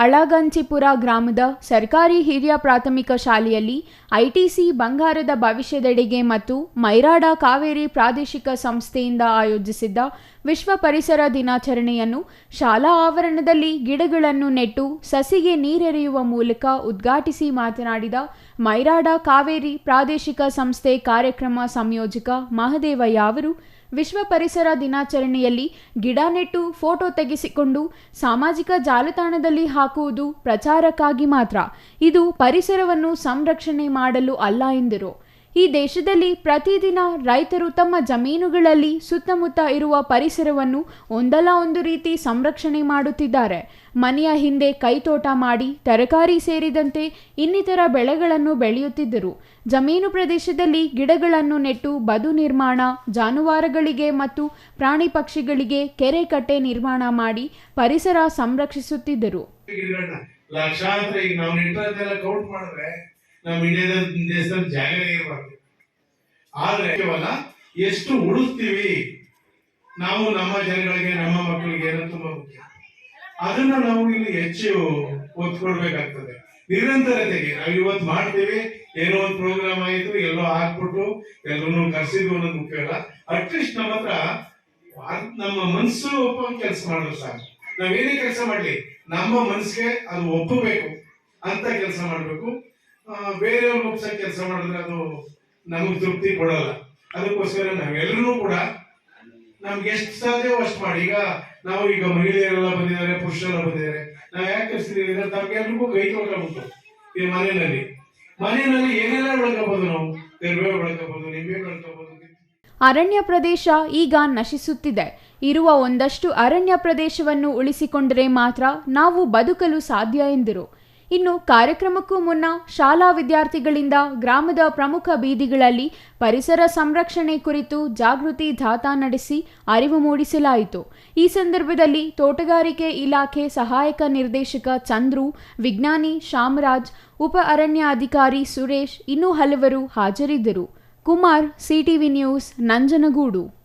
ಅಳಗಂಚಿಪುರ ಗ್ರಾಮದ ಸರ್ಕಾರಿ ಹಿರಿಯ ಪ್ರಾಥಮಿಕ ಶಾಲೆಯಲ್ಲಿ ಐಟಿಸಿ ಬಂಗಾರದ ಭವಿಷ್ಯದೆಡೆಗೆ ಮತ್ತು ಮೈರಾಡ ಕಾವೇರಿ ಪ್ರಾದೇಶಿಕ ಸಂಸ್ಥೆಯಿಂದ ಆಯೋಜಿಸಿದ್ದ ವಿಶ್ವ ಪರಿಸರ ದಿನಾಚರಣೆಯನ್ನು ಶಾಲಾ ಆವರಣದಲ್ಲಿ ಗಿಡಗಳನ್ನು ನೆಟ್ಟು ಸಸಿಗೆ ನೀರೆರೆಯುವ ಮೂಲಕ ಉದ್ಘಾಟಿಸಿ ಮಾತನಾಡಿದ ಮೈರಾಡ ಕಾವೇರಿ ಪ್ರಾದೇಶಿಕ ಸಂಸ್ಥೆ ಕಾರ್ಯಕ್ರಮ ಸಂಯೋಜಕ ಮಹದೇವಯ್ಯ ಅವರು ವಿಶ್ವ ಪರಿಸರ ದಿನಾಚರಣೆಯಲ್ಲಿ ಗಿಡ ನೆಟ್ಟು ಫೋಟೋ ತೆಗೆಸಿಕೊಂಡು ಸಾಮಾಜಿಕ ಜಾಲತಾಣದಲ್ಲಿ ಹಾಕುವುದು ಪ್ರಚಾರಕ್ಕಾಗಿ ಮಾತ್ರ. ಇದು ಪರಿಸರವನ್ನು ಸಂರಕ್ಷಣೆ ಮಾಡಲು ಅಲ್ಲ ಎಂದರು. ಈ ದೇಶದಲ್ಲಿ ಪ್ರತಿದಿನ ರೈತರು ತಮ್ಮ ಜಮೀನುಗಳಲ್ಲಿ ಸುತ್ತಮುತ್ತ ಇರುವ ಪರಿಸರವನ್ನು ಒಂದಲ್ಲ ಒಂದು ರೀತಿ ಸಂರಕ್ಷಣೆ ಮಾಡುತ್ತಿದ್ದಾರೆ. ಮನೆಯ ಹಿಂದೆ ಕೈತೋಟ ಮಾಡಿ, ತರಕಾರಿ ಸೇರಿದಂತೆ ಇನ್ನಿತರ ಬೆಳೆಗಳನ್ನು ಬೆಳೆಯುತ್ತಿದ್ದರು. ಜಮೀನು ಪ್ರದೇಶದಲ್ಲಿ ಗಿಡಗಳನ್ನು ನೆಟ್ಟು ಬದು ನಿರ್ಮಾಣ, ಜಾನುವಾರುಗಳಿಗೆ ಮತ್ತು ಪ್ರಾಣಿ ಪಕ್ಷಿಗಳಿಗೆ ಕೆರೆ ಕಟ್ಟೆ ನಿರ್ಮಾಣ ಮಾಡಿ ಪರಿಸರ ಸಂರಕ್ಷಿಸುತ್ತಿದ್ದರು. ನಮ್ಮ ಇಂಡಿಯಾದ ದೇಶದಲ್ಲಿ ಜಾಗನೇ ಇರಬಾರ್ದು. ಆದ್ರೆ ಕೇವಲ ಎಷ್ಟು ಉಳಿಸ್ತೀವಿ ನಾವು ನಮ್ಮ ಜನಗಳಿಗೆ, ನಮ್ಮ ಮಕ್ಕಳಿಗೆ ಏನೋ ತುಂಬಾ ಮುಖ್ಯ. ಅದನ್ನ ನಾವು ಇಲ್ಲಿ ಹೆಚ್ಚು ಒತ್ತು ಕೊಡ್ಬೇಕಾಗ್ತದೆ ನಿರಂತರತೆಗೆ ನಾವು ಇವತ್ತು ಮಾಡ್ತೀವಿ, ಏನೋ ಒಂದು ಪ್ರೋಗ್ರಾಮ್ ಆಯಿತು ಎಲ್ಲೋ ಹಾಕ್ಬಿಟ್ಟು ಎಲ್ಲರೂ ಕರ್ಸಿದ್ವು ಅನ್ನೋದು ಮುಖ್ಯ ಅಲ್ಲ. ಅಟ್ಲೀಸ್ಟ್ ನಮ್ಮ ಹತ್ರ ನಮ್ಮ ಮನಸ್ಸು ಒಪ್ಪ ಕೆಲಸ ಮಾಡೋದು ಸಾಕು. ನಾವೇನೇ ಕೆಲಸ ಮಾಡ್ಲಿ, ನಮ್ಮ ಮನಸ್ಸಿಗೆ ಅದು ಒಪ್ಪಬೇಕು ಅಂತ ಕೆಲಸ ಮಾಡಬೇಕು. ಬೇರೆಯವ್ರಿಗೆ ಒಪ್ಸಕ್ ಕೆಲಸ ಮಾಡಿದ್ರೆ ಅದು ನಮಗೆ ತೃಪ್ತಿ ಕೊಡಲ್ಲ. ಅದಕ್ಕೋಸ್ಕರ ನಾವೆಲ್ಲರೂ ಕೂಡ ನಮ್ಗೆ ಎಷ್ಟು ಸಾಧ್ಯವೋ ಅಷ್ಟು ಮಾಡಿ. ಈಗ ನಾವು ಈಗ ಮಹಿಳೆಯರೆಲ್ಲ ಬಂದಿದ್ದಾರೆ, ಪುರುಷರೆಲ್ಲ ಬಂದಿದ್ದಾರೆ. ನಾವು ಯಾಕೆ ನಮ್ಗೆ ಎಲ್ರಿಗೂ ಕೈ ತೊಳ್ಕೊಂಡ್ಬಿಟ್ಟು ಈ ಮನೆಯಲ್ಲಿ. ಮನೆಯಲ್ಲಿ ಏನೆಲ್ಲ ಬೆಳ್ಕೋಬಹುದು ನಾವು? ಕರಿಬೇವು ಬೆಳ್ಕೋಬಹುದು ನಿಂಬೆ ಬೆಳ್ಕೋಬಹುದು ಅರಣ್ಯ ಪ್ರದೇಶ ಈಗ ನಶಿಸುತ್ತಿದೆ. ಇರುವ ಒಂದಷ್ಟು ಅರಣ್ಯ ಪ್ರದೇಶವನ್ನು ಉಳಿಸಿಕೊಂಡರೆ ಮಾತ್ರ ನಾವು ಬದುಕಲು ಸಾಧ್ಯ ಎಂದರು. ಇನ್ನು ಕಾರ್ಯಕ್ರಮಕ್ಕೂ ಮುನ್ನ ಶಾಲಾ ವಿದ್ಯಾರ್ಥಿಗಳಿಂದ ಗ್ರಾಮದ ಪ್ರಮುಖ ಬೀದಿಗಳಲ್ಲಿ ಪರಿಸರ ಸಂರಕ್ಷಣೆ ಕುರಿತು ಜಾಗೃತಿ ಧಾತಾ ನಡೆಸಿ ಅರಿವು ಮೂಡಿಸಲಾಯಿತು. ಈ ಸಂದರ್ಭದಲ್ಲಿ ತೋಟಗಾರಿಕೆ ಇಲಾಖೆ ಸಹಾಯಕ ನಿರ್ದೇಶಕ ಚಂದ್ರು, ವಿಜ್ಞಾನಿ ಶಾಮರಾಜ್, ಉಪ ಅರಣ್ಯಾಧಿಕಾರಿ ಸುರೇಶ್ ಇನ್ನೂ ಹಲವರು ಹಾಜರಿದ್ದರು. Kumar, CTV news, Nanjangud.